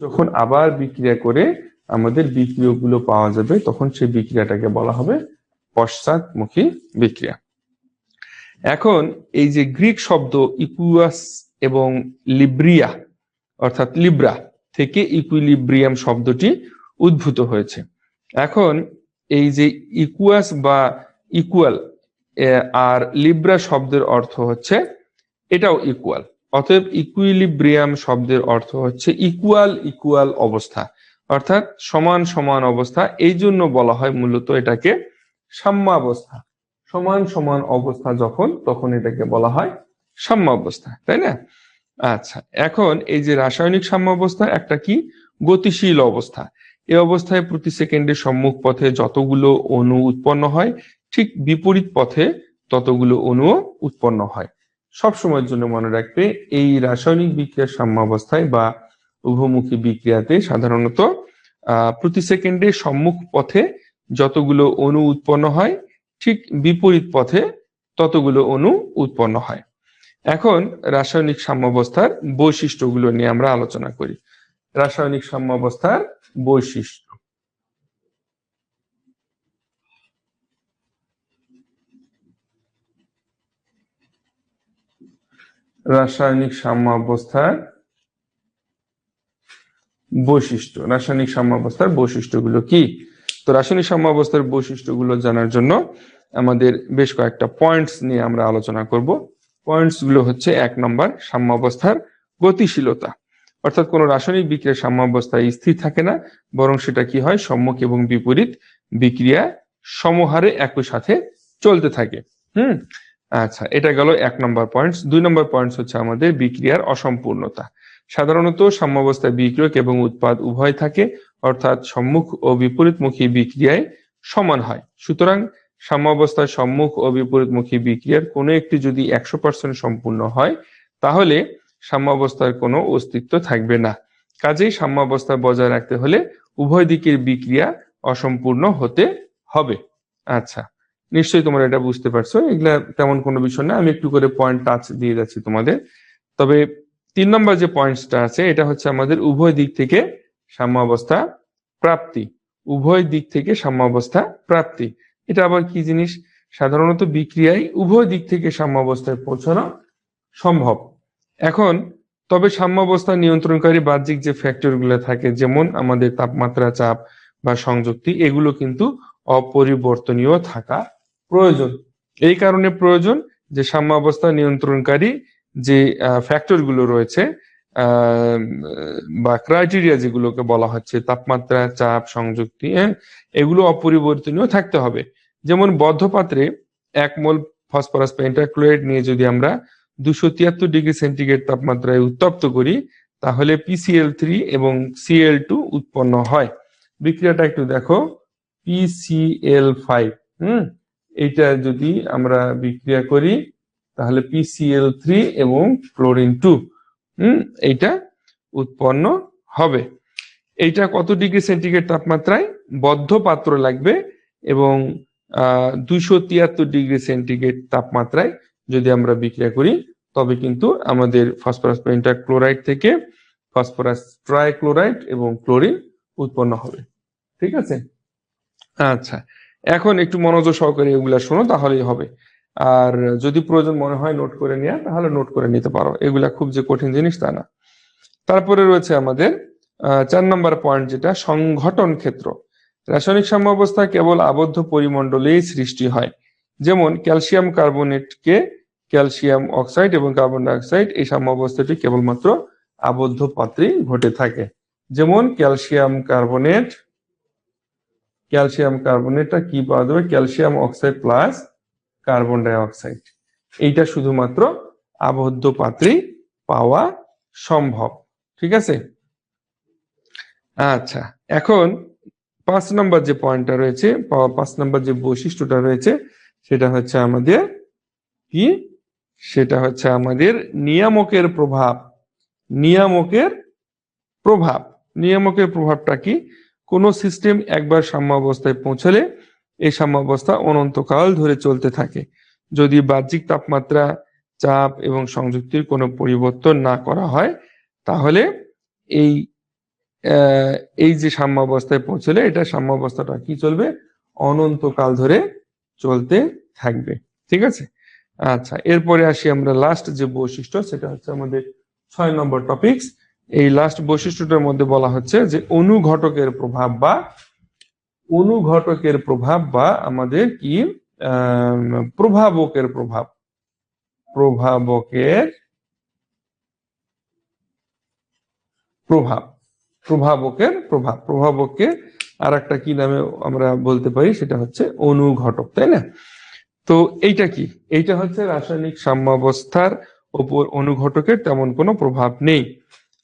যখন আবার বিক্রিয়া করে আমাদের বিক্রিয়গুলো পাওয়া যাবে, তখন সেই বিক্রিয়াটাকে বলা হবে পশ্চাৎমুখী বিক্রিয়া। এখন এই যে গ্রিক শব্দ ইকুয়াস এবং লিব্রিয়া, অর্থাৎ লিব্রা থেকে ইকুইলিব্রিয়াম শব্দটি উদ্ভূত হয়েছে। এখন এই যে ইকুয়াস বা ইকুয়াল আর লিব্রা শব্দের অর্থ হচ্ছে এটাও ইকুয়াল। অতএব ইকুইলিব্রিয়াম শব্দের অর্থ হচ্ছে ইকুয়াল ইকুয়াল অবস্থা। অর্থাৎ সমান সমান অবস্থা। এই জন্য বলা হয় মূলত এটাকে সাম্যাবস্থা। সমান সমান অবস্থা যখন, তখন এটাকে বলা হয় সাম্যাবস্থা, তাই না? আচ্ছা এখন এই যে রাসায়নিক সাম্যাবস্থা, একটা কি? গতিশীল অবস্থা। এই অবস্থায় প্রতি সেকেন্ডে সম্মুখ পথে যতগুলো অণু উৎপন্ন হয়, ঠিক বিপরীত পথে ততগুলো অণুও উৎপন্ন হয়। সব সময়ের জন্য মনে রাখবে, এই রাসায়নিক বিক্রিয়ার সাম্যাবস্থায় বা উভমুখী বিক্রিয়াতে সাধারণত প্রতি সেকেন্ডে সম্মুখ পথে যতগুলো অণু উৎপন্ন হয়, ঠিক বিপরীত পথে ততগুলো অণু উৎপন্ন হয়। এখন রাসায়নিক সাম্যাবস্থার বৈশিষ্ট্যগুলো নিয়ে আমরা আলোচনা করি। রাসায়নিক সাম্যাবস্থার বৈশিষ্ট্য। রাসায়নিক সাম্যাবস্থার বৈশিষ্ট্য। রাসায়নিক সাম্যাবস্থার বৈশিষ্ট্যগুলো কি? তো রাসায়নিক সাম্যাবস্থার বৈশিষ্ট্যগুলো জানার জন্য আমাদের বেশ কয়েকটা পয়েন্টস নিয়ে আমরা আলোচনা করব। পয়েন্টসগুলো হচ্ছে এক নম্বর, সাম্যাবস্থার গতিশীলতা। অর্থাৎ কোন রাসায়নিক বিক্রিয়া সাম্যাবস্থায় স্থির থাকে না, বরং সেটা কি হয়? সম্মুখ এবং বিপরীত বিক্রিয়া সমহারে একই সাথে চলতে থাকে। হুম? আচ্ছা এটা গেল এক নম্বর পয়েন্টস দুই নম্বর পয়েন্টস হচ্ছে আমাদের বিক্রিয়ার অসম্পূর্ণতা। সাধারণত সাম্যাবস্থায় বিক্রিয়ক এবং উৎপাদ উভয় থাকে, অর্থাৎ সম্মুখ ও বিপরীতমুখী বিক্রিয়ায় সমান হয়। সুতরাং সাম্যাবস্থায় সম্মুখ ও বিপরীতমুখী বিক্রিয়ার কোনো একটি যদি একশো পার্সেন্ট সম্পূর্ণ হয়, তাহলে সাম্যাবস্থার কোনো অস্তিত্ব থাকবে না। কাজেই সাম্যাবস্থা বজায় রাখতে হলে উভয় দিকের বিক্রিয়া অসম্পূর্ণ হতে হবে। আচ্ছা নিশ্চয়ই তোমরা এটা বুঝতে পারছ, এগুলা তেমন কোনো বিষয় না। আমি একটু করে পয়েন্ট টাচ দিয়ে যাচ্ছি তোমাদের। তবে তিন নম্বর যে পয়েন্টসটা আছে, এটা হচ্ছে আমাদের উভয় দিক থেকে সাম্যাবস্থা প্রাপ্তি। উভয় দিক থেকে সাম্যাবস্থা প্রাপ্তি। এটা আবার কি জিনিস? সাধারণত বিক্রিয়ায় উভয় দিক থেকে সাম্যাবস্থায় পৌঁছানো সম্ভব। এখন, তবে সাম্যাবস্থা নিয়ন্ত্রণকারী বাহ্যিক যে ফ্যাক্টরগুলো থাকে, যেমন আমাদের তাপমাত্রা চাপ বা সংযুক্তি, এগুলো কিন্তু অপরিবর্তনীয় থাকা প্রয়োজন। এই কারণে প্রয়োজন যে সাম্যাবস্থা নিয়ন্ত্রণকারী যে ফ্যাক্টরগুলো রয়েছে বা ক্রাইটেরিয়া যেগুলোকে বলা হচ্ছে, তাপমাত্রা, চাপ, সংযুক্তি হ্যাঁ এগুলো অপরিবর্তনীয় থাকতে হবে। যেমন বদ্ধপাত্রে এক মোল ফসফরাস পেন্টাক্লোরাইড নিয়ে যদি আমরা দুশো তিয়াত্তর ডিগ্রি সেন্টিগ্রেড তাপমাত্রায় উত্তপ্ত করি, তাহলে পিসিএল থ্রি এবং সিএল টু উৎপন্ন হয়। বিক্রিয়াটা একটু দেখো। পিসিএল ফাইভ হুম? এইটা যদি আমরা বিক্রিয়া করি, তাহলে পিসিএল থ্রি এবং ক্লোরিন টু হুম, এইটা উৎপন্ন হবে। এইটা কত ডিগ্রি সেন্টিগ্রেড তাপমাত্রায়? বদ্ধ পাত্র লাগবে এবং দুশো তিয়াত্তর ডিগ্রি সেন্টিগ্রেড তাপমাত্রায় যদি আমরা বিক্রিয়া করি, তবে কিন্তু আমাদের ফসফরাস পেন্টাক্লোরাইড থেকে ফসফরাস ট্রাইক্লোরাইড এবং ক্লোরিন উৎপন্ন হবে। ঠিক আছে? আচ্ছা। এখন একটু মনোযোগ সহকারে এগুলা শোনো, তাহলেই হবে। আর যদি প্রয়োজন মনে হয় নোট করে নেওয়া তাহলে নোট করে নিতে পারো। এগুলা খুব যে কঠিন জিনিস তা না। তারপরে রয়েছে আমাদের চার নম্বর পয়েন্ট যেটা, সংঘটন ক্ষেত্র। রাসায়নিক সাম্যাবস্থা কেবল আবদ্ধ পরিমণ্ডলেই সৃষ্টি হয়। যেমন ক্যালসিয়াম কার্বনেটকে ক্যালসিয়াম অক্সাইড এবং কার্বন ডাইঅক্সাইড, এই সাম্যাবস্থাটি কেবলমাত্র আবদ্ধ পাত্রেই ঘটে থাকে। যেমন ক্যালসিয়াম কার্বনেট ক্যালসিয়াম কার্বনেটটা কি পাওয়া যাবে? Calcium oxide plus carbon dioxide. এইটা শুধুমাত্র আবদ্ধ পাত্রেই পাওয়া সম্ভব। ঠিক আছে? আচ্ছা এখন পাঁচ নম্বর যে পয়েন্টটা রয়েছে পাঁচ নম্বর যে বৈশিষ্ট্যটা রয়েছে, সেটা হচ্ছে আমাদের কি? সেটা হচ্ছে আমাদের নিয়ামকের প্রভাব। নিয়ামকের প্রভাব। নিয়ামকের প্রভাবটা কি? কোন সিস্টেম একবার সাম্যাবস্থায় পৌঁছলে এই সাম্যাবস্থা অনন্তকাল ধরে চলতে থাকে। যদি বাহ্যিক তাপমাত্রা, চাপ এবং সংযুক্তির কোনো পরিবর্তন না করা হয়, তাহলে এই এই যে সাম্যাবস্থায় পৌঁছলে এটা সাম্যাবস্থাটা কি চলবে? অনন্তকাল ধরে চলতে থাকবে। ঠিক আছে? আচ্ছা এরপরে আসি আমরা লাস্ট যে বৈশিষ্ট্য, সেটা হচ্ছে আমাদের ছয় নম্বর টপিকস এই লাস্ট বৈশিষ্ট্যটার মধ্যে বলা হচ্ছে যে অনুঘটকের প্রভাব বা অনুঘটকের প্রভাব বা আমাদের কি প্রভাবকের প্রভাব। প্রভাবকের প্রভাব। প্রভাবকের প্রভাব। প্রভাবককে আর একটা কি নামে আমরা বলতে পারি, সেটা হচ্ছে অনুঘটক, তাই না? তো এইটা কি? এইটা হচ্ছে রাসায়নিক সাম্যাবস্থার ওপর অনুঘটকের তেমন কোনো প্রভাব নেই।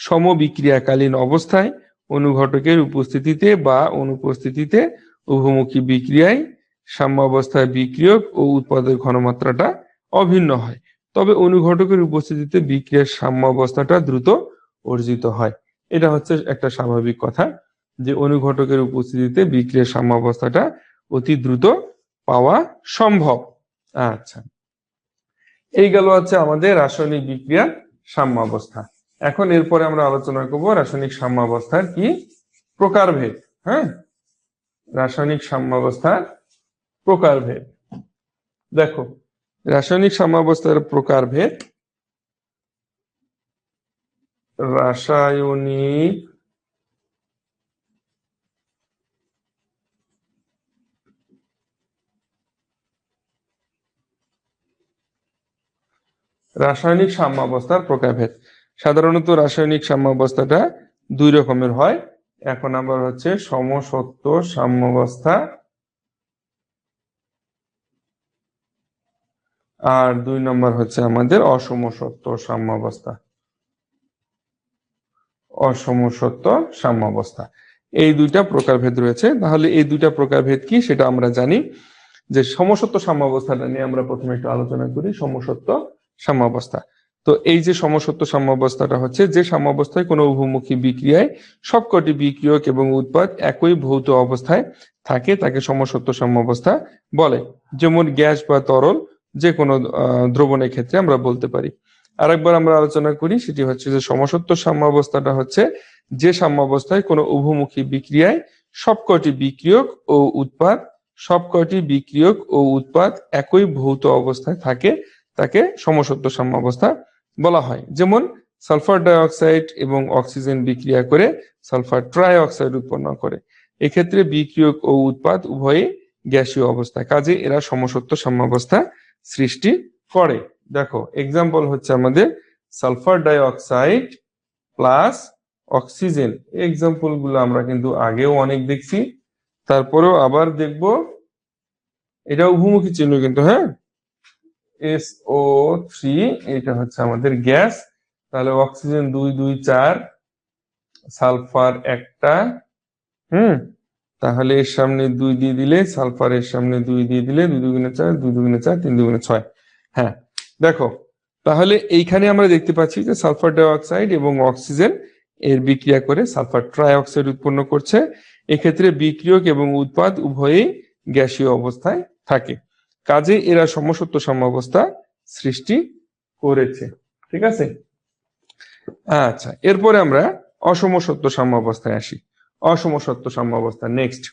সমবিক্রিয়াকালীন অবস্থায় অনুঘটকের উপস্থিতিতে বা অনুপস্থিতিতে উভমুখী বিক্রিয়ায় সাম্যাবস্থায় বিক্রিয়ক ও উৎপাদের ঘনমাত্রাটা অভিন্ন হয়। তবে অনুঘটকের উপস্থিতিতে বিক্রিয়ার সাম্যাবস্থাটা দ্রুত অর্জিত হয়। এটা হচ্ছে একটা স্বাভাবিক কথা যে অনুঘটকের উপস্থিতিতে বিক্রিয়ার সাম্যাবস্থাটা অতি দ্রুত পাওয়া সম্ভব। আচ্ছা। এই গেল হচ্ছে আমাদের রাসায়নিক বিক্রিয়ার সাম্যাবস্থা। এখন এরপরে আমরা আলোচনা করব রাসায়নিক সাম্যাবস্থার কি প্রকারভেদ হ্যাঁ? রাসায়নিক সাম্যাবস্থার প্রকারভেদ। দেখো, রাসায়নিক সাম্যাবস্থার প্রকারভেদ রাসায়নিক রাসায়নিক সাম্যাবস্থার প্রকারভেদ। সাধারণত রাসায়নিক সাম্যাবস্থাটা দুই রকমের হয়। এখন নাম্বার হচ্ছে সমসত্ব সাম্যাবস্থা। আর দুই নম্বর হচ্ছে আমাদের অসমসত্ব সাম্যাবস্থা। অসম অসমসত্ব সাম্যাবস্থা। এই দুইটা প্রকারভেদ রয়েছে। তাহলে এই দুইটা প্রকারভেদ কি সেটা আমরা জানি যে সমসত্ব সাম্যাবস্থাটা নিয়ে আমরা প্রথমে একটু আলোচনা করি। সমসত্ব সাম্যাবস্থা। তো এই যে সমসত্ব সাম্যাবস্থাটা হচ্ছে, যে সাম্যাবস্থায় কোনো উভমুখী বিক্রিয়ায় সবকটি বিক্রিয়ক এবং উৎপাদ একই ভৌত অবস্থায় থাকে, তাকে সমসত্ব সাম্যাবস্থা বলে। যেমন গ্যাস বা তরল যে কোনো দ্রবণের ক্ষেত্রে আমরা বলতে পারি। আরেকবার আমরা আলোচনা করি, সেটি হচ্ছে যে সমসত্ব সাম্যাবস্থাটা হচ্ছে যে সাম্যাবস্থায় কোনো উভমুখী বিক্রিয়ায় সবকটি বিক্রিয়ক ও উৎপাদ, সবকটি বিক্রিয়ক ও উৎপাদ একই ভৌত অবস্থায় থাকে, তাকে সমসত্ব সাম্যাবস্থা বলা হয়। যেমন সালফার ডাইঅক্সাইড এবং অক্সিজেন বিক্রিয়া করে সালফার ট্রাই অক্সাইড উৎপন্ন করে। এক্ষেত্রে বিক্রিয়ক ও উৎপাদ উভয়ই গ্যাসীয় অবস্থা, কাজে এরা সমসত্ব সাম্যাবস্থা সৃষ্টি করে। দেখো এক্সাম্পল হচ্ছে আমাদের সালফার ডাইঅক্সাইড প্লাস অক্সিজেন। এক্সাম্পলগুলো আমরা কিন্তু আগেও অনেক দেখছি। তারপরেও আবার দেখব। এটা উভমুখী চিহ্ন কিন্তু হ্যাঁ? এস ও থ্রি এটা হচ্ছে আমাদের গ্যাস। তাহলে অক্সিজেন দুই দুই, চার, সালফার একটা, হুম? তাহলে এর সামনে দুই দিয়ে দিলে সালফারের সামনে দুই দিয়ে দিলে, দুই দুগুণে চার, দুই দুগুণে চার, তিন দুগুণে ছয়। হ্যাঁ দেখো, তাহলে এইখানে আমরা দেখতে পাচ্ছি যে সালফার ডাইঅক্সাইড এবং অক্সিজেন এর বিক্রিয়া করে সালফার ট্রাইঅক্সাইড উৎপন্ন করছে। এক্ষেত্রে বিক্রিয়ক এবং উৎপাদ উভয়ই গ্যাসীয় অবস্থায় থাকে। কাজে এরা সমসত্ব সাম্যাবস্থা সৃষ্টি করেছে। ঠিক আছে? আচ্ছা এরপরে আমরা অসমসত্ব সাম্যাবস্থায় আসি। অসমসত্ব সাম্যাবস্থা নেক্সট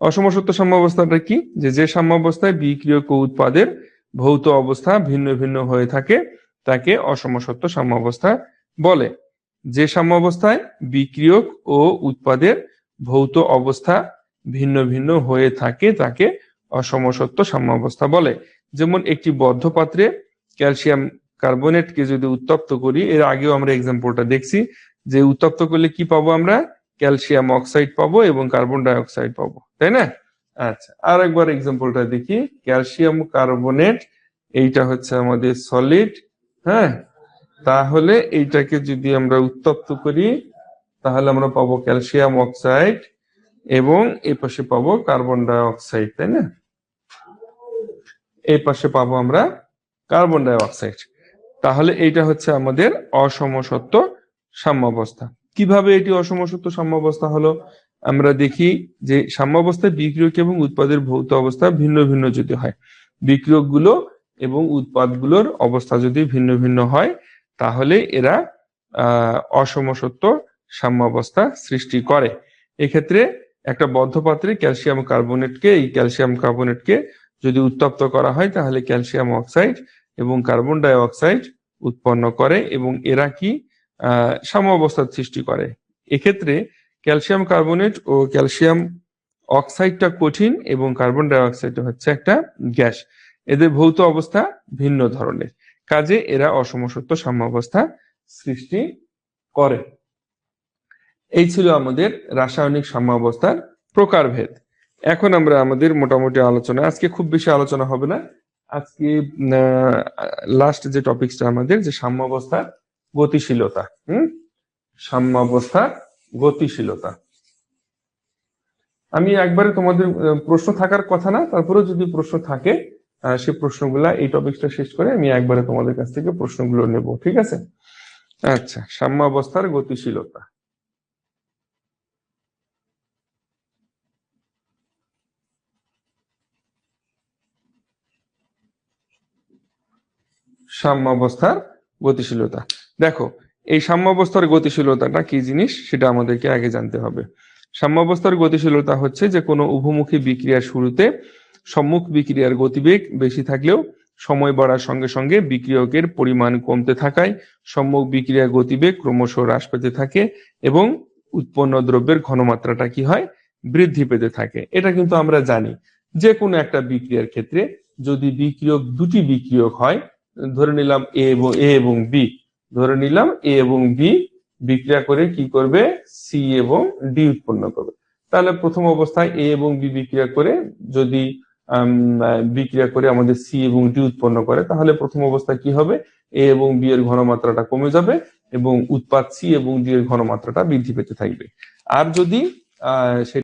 অসমসত্ব সাম্যাবস্থাটা কি? যে যে সাম্যাবস্থায় বিক্রিয়ক উৎপাদের ভৌত অবস্থা ভিন্ন ভিন্ন হয়ে থাকে, তাকে অসমসত্ব সাম্যাবস্থা বলে। যে সাম্যাবস্থায় বিক্রিয়ক ও উৎপাদের ভৌত অবস্থা ভিন্ন ভিন্ন হয়ে থাকে, তাকে অসমসত্ব সাম্যাবস্থা বলে। যেমন একটি বদ্ধ পাত্রে ক্যালসিয়াম কার্বনেটকে যদি উত্তপ্ত করি, এর আগেও আমরা এক্সাম্পলটা দেখছি, যে উত্তপ্ত করলে কি পাবো আমরা? ক্যালসিয়াম অক্সাইড পাবো এবং কার্বন ডাই অক্সাইড পাবো, তাই না? আচ্ছা আর একবার এক্সাম্পলটা দেখি। ক্যালসিয়াম কার্বনেট, এইটা হচ্ছে আমাদের সলিড হ্যাঁ? তাহলে এইটাকে যদি আমরা উত্তপ্ত করি, তাহলে আমরা পাবো ক্যালসিয়াম অক্সাইড এবং এই পাশে পাবো কার্বন ডাই অক্সাইড তাই না? এই পাশে পাবো আমরা কার্বন ডাই অক্সাইড তাহলে এইটা হচ্ছে আমাদের অসমসত্ব সাম্যাবস্থা। কীভাবে এটি অসমসত্ব সাম্যাবস্থা হলো? আমরা দেখি যে সাম্যাবস্থায় বিক্রিয়ক এবং উৎপাদের ভৌত অবস্থা ভিন্ন ভিন্ন যদি হয়। বিক্রিয়কগুলো এবং উৎপাদগুলোর অবস্থা যদি ভিন্ন ভিন্ন হয়, তাহলে এরা অসমসত্ব সাম্যাবস্থা সৃষ্টি করে। এক্ষেত্রে একটা বদ্ধ পাত্রে ক্যালসিয়াম কার্বনেটকে, এই ক্যালসিয়াম কার্বনেটকে যদি উত্তপ্ত করা হয়, তাহলে ক্যালসিয়াম অক্সাইড এবং কার্বন ডাই অক্সাইড উৎপন্ন করে এবং এরা কি আহ সাম্যাবস্থার সৃষ্টি করে। এক্ষেত্রে ক্যালসিয়াম কার্বনেট ও ক্যালসিয়াম অক্সাইডটা কঠিন এবং কার্বন ডাই অক্সাইড হচ্ছে একটা গ্যাস। এদের ভৌত অবস্থা ভিন্ন ধরনের। কাজে এরা অসমসত্ব সাম্যাবস্থা সৃষ্টি করে। এই ছিল আমাদের রাসায়নিক সাম্যাবস্থার প্রকারভেদ। এখন আমরা আমাদের মোটামুটি আলোচনা, আজকে খুব বেশি আলোচনা হবে না। আজকে লাস্ট যে টপিকসটা আমাদের, যে সাম্যাবস্থার গতিশীলতা, হুম? সাম্যাবস্থার গতিশীলতা। আমি একবারে তোমাদের প্রশ্ন থাকার কথা না, তারপরেও যদি প্রশ্ন থাকে সেই প্রশ্নগুলা, এই টপিকটা শেষ করে আমি একবারে তোমাদের কাছ থেকে প্রশ্নগুলো নেব, ঠিক আছে? আচ্ছা সাম্যাবস্থার গতিশীলতা। সাম্যাবস্থার গতিশীলতা। দেখো, এই সাম্যাবস্থার গতিশীলতাটা কি জিনিস? সেটা আমাদেরকে আগে জানতে হবে। সাম্যাবস্থার গতিশীলতা হচ্ছে যে কোনো উভমুখী বিক্রিয়ার শুরুতে সম্মুখ বিক্রিয়ার গতিবেগ বেশি থাকলেও সময় বাড়ার সঙ্গে সঙ্গে বিক্রিয়কের পরিমাণ কমতে থাকায় সম্মুখ বিক্রিয়ার গতিবেগ ক্রমশ হ্রাস পেতে থাকে এবং উৎপন্ন দ্রব্যের ঘনমাত্রাটা কি হয়? বৃদ্ধি পেতে থাকে। এটা কিন্তু আমরা জানি। যে কোনো একটা বিক্রিয়ার ক্ষেত্রে যদি বিক্রিয়ক দুটি বিক্রিয়ক হয় ধরে নিলাম এ এবং এ এবং বি ধরে নিলাম এ এবং বি বিক্রিয়া করে কি করবে? সি এবং ডি উৎপন্ন করবে। তাহলে প্রথম অবস্থায় এ এবং বি বিক্রিয়া করে যদি বিক্রিয়া করে আমাদের সি এবং ডি উৎপন্ন করে তাহলে প্রথম অবস্থায় কি হবে? এ এবং বি এর ঘনমাত্রাটা কমে যাবে এবং উৎপাদ সি এবং ডি এর ঘনমাত্রাটা বৃদ্ধি পেতে থাকবে। আর যদি আহ, সে